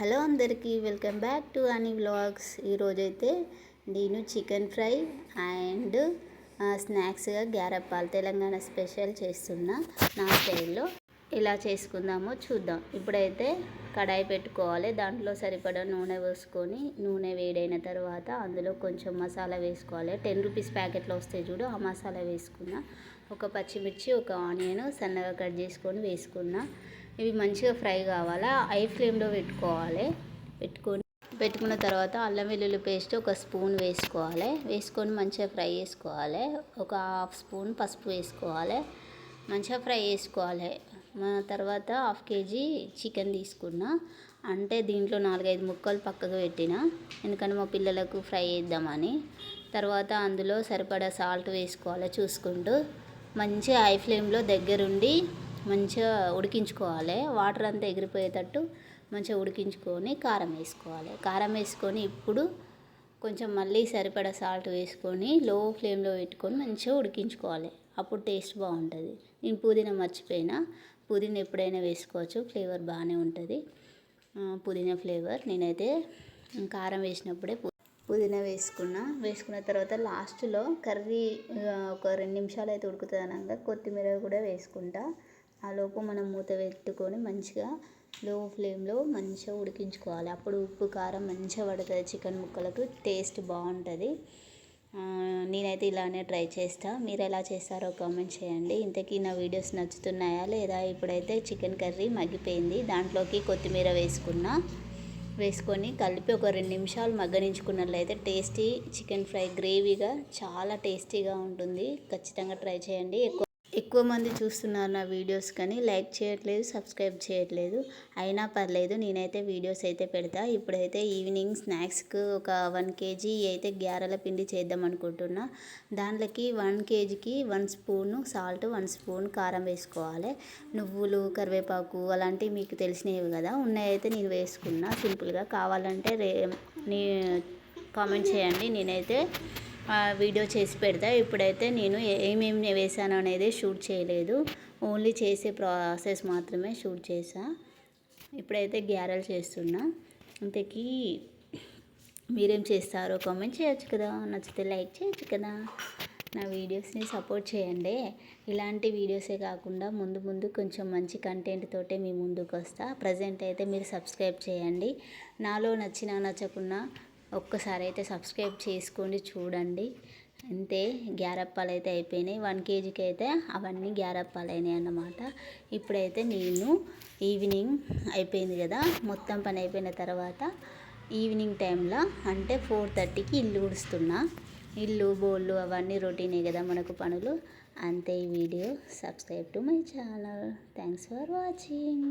Hello అందరికీ welcome back to అని vlogs. ఈరోజైతే నేను చికెన్ ఫ్రై అండ్ స్నాక్స్గా గ్యారప్పాలు తెలంగాణ స్పెషల్ చేస్తున్నా నా స్టైల్లో. ఎలా చేసుకుందామో చూద్దాం. ఇప్పుడైతే కడాయి పెట్టుకోవాలి. దాంట్లో సరిపడా నూనె వేసుకొని నూనె వేడైన తర్వాత అందులో కొంచెం మసాలా వేసుకోవాలి. టెన్ రూపీస్ ప్యాకెట్లో వస్తాయి చూడు ఆ మసాలా వేసుకున్న. ఒక పచ్చిమిర్చి ఒక ఆనియన్ సన్నగా కట్ చేసుకొని వేసుకున్నా. ఇవి మంచిగా ఫ్రై కావాలా? ఐ ఫ్లేమ్లో పెట్టుకోవాలి. పెట్టుకొని పెట్టుకున్న తర్వాత అల్లం వెల్లుల్లి పేస్ట్ ఒక స్పూన్ వేసుకోవాలి. వేసుకొని మంచిగా ఫ్రై చేసుకోవాలి. ఒక హాఫ్ స్పూన్ పసుపు వేసుకోవాలి. మంచిగా ఫ్రై చేసుకోవాలి. తర్వాత హాఫ్ కేజీ చికెన్ తీసుకున్నా. అంటే దీంట్లో నాలుగైదు ముక్కలు పక్కకు పెట్టిన. ఎందుకంటే మా పిల్లలకు ఫ్రై చేద్దామని. తర్వాత అందులో సరిపడా సాల్ట్ వేసుకోవాలి చూసుకుంటూ. మంచిగా హై ఫ్లేమ్లో దగ్గరుండి మంచిగా ఉడికించుకోవాలి. వాటర్ అంతా ఎగిరిపోయేటట్టు మంచిగా ఉడికించుకొని కారం వేసుకోవాలి. కారం వేసుకొని ఇప్పుడు కొంచెం మళ్ళీ సరిపడా సాల్ట్ వేసుకొని లో ఫ్లేమ్లో పెట్టుకొని మంచిగా ఉడికించుకోవాలి. అప్పుడు టేస్ట్ బాగుంటుంది. నేను పుదీనా మర్చిపోయినా. పుదీనా ఎప్పుడైనా వేసుకోవచ్చు. ఫ్లేవర్ బాగానే ఉంటుంది. పుదీనా ఫ్లేవర్. నేనైతే కారం వేసినప్పుడే పుదీనా వేసుకున్న. వేసుకున్న తర్వాత లాస్ట్లో కర్రీ ఒక రెండు నిమిషాలు అయితే ఉడుకుతుంది అనగా కొత్తిమీర కూడా వేసుకుంటా. ఆ లోపు మనం మూత పెట్టుకొని మంచిగా లో ఫ్లేమ్లో మంచిగా ఉడికించుకోవాలి. అప్పుడు ఉప్పు కారం మంచిగా పడుతుంది చికెన్ ముక్కలకు. టేస్ట్ బాగుంటుంది. నేనైతే ఇలానే ట్రై చేస్తా. మీరు ఎలా చేస్తారో కామెంట్ చేయండి. ఇంతకీ నా వీడియోస్ నచ్చుతున్నాయా లేదా? ఇప్పుడైతే చికెన్ కర్రీ మగ్గిపోయింది. దాంట్లోకి కొత్తిమీర వేసుకున్నా. వేసుకొని కలిపి ఒక రెండు నిమిషాలు మగ్గనించుకున్నట్లయితే టేస్టీ చికెన్ ఫ్రై గ్రేవీగా చాలా టేస్టీగా ఉంటుంది. ఖచ్చితంగా ట్రై చేయండి. ఎక్కువ ఎక్కువ మంది చూస్తున్నారు నా వీడియోస్ కానీ లైక్ చేయట్లేదు సబ్స్క్రైబ్ చేయట్లేదు. అయినా పర్లేదు నేనైతే వీడియోస్ అయితే పెడతా. ఇప్పుడైతే ఈవినింగ్ స్నాక్స్కి ఒక వన్ కేజీ అయితే గ్యారెల పిండి చేద్దాం అనుకుంటున్నా. దాంట్లోకి వన్ కేజీకి one spoon salt one spoon కారం వేసుకోవాలి. నువ్వులు కరివేపాకు అలాంటివి మీకు తెలిసినవి కదా ఉన్నాయైతే నేను వేసుకున్నా. సింపుల్గా కావాలంటే రే నీ కామెంట్ చేయండి. నేనైతే వీడియో చేసి పెడతా. ఇప్పుడైతే నేను ఏమేమి వేసాను అనేది షూట్ చేయలేదు. ఓన్లీ చేసే ప్రాసెస్ మాత్రమే షూట్ చేసా. ఇప్పుడైతే గ్యారెల్ చేస్తున్నా. అంతకి మీరేం చేస్తారో కామెంట్ చేయొచ్చు కదా. నచ్చితే లైక్ చేయొచ్చు కదా. నా వీడియోస్ని సపోర్ట్ చేయండి. ఇలాంటి వీడియోసే కాకుండా ముందు ముందు కొంచెం మంచి కంటెంట్ తోటే మీ ముందుకు వస్తా ప్రజెంట్ అయితే మీరు సబ్స్క్రైబ్ చేయండి. నాలో నచ్చినా నచ్చకున్నా ఒక్కసారి అయితే సబ్స్క్రైబ్ చేసుకోండి చూడండి. అంతే గ్యారప్పాలు అయితే అయిపోయినాయి. వన్ కేజీకి అయితే అవన్నీ గ్యారప్పాలు అయినాయి అన్నమాట. ఇప్పుడైతే నేను ఈవినింగ్ అయిపోయింది కదా మొత్తం పని అయిపోయిన తర్వాత ఈవినింగ్ టైంలో అంటే ఫోర్ థర్టీకి ఇల్లు ఉడుస్తున్నా ఇల్లు బోళ్ళు అవన్నీ రొటీనే కదా మనకు పనులు. అంతే ఈ video. Subscribe to my channel. Thanks for watching.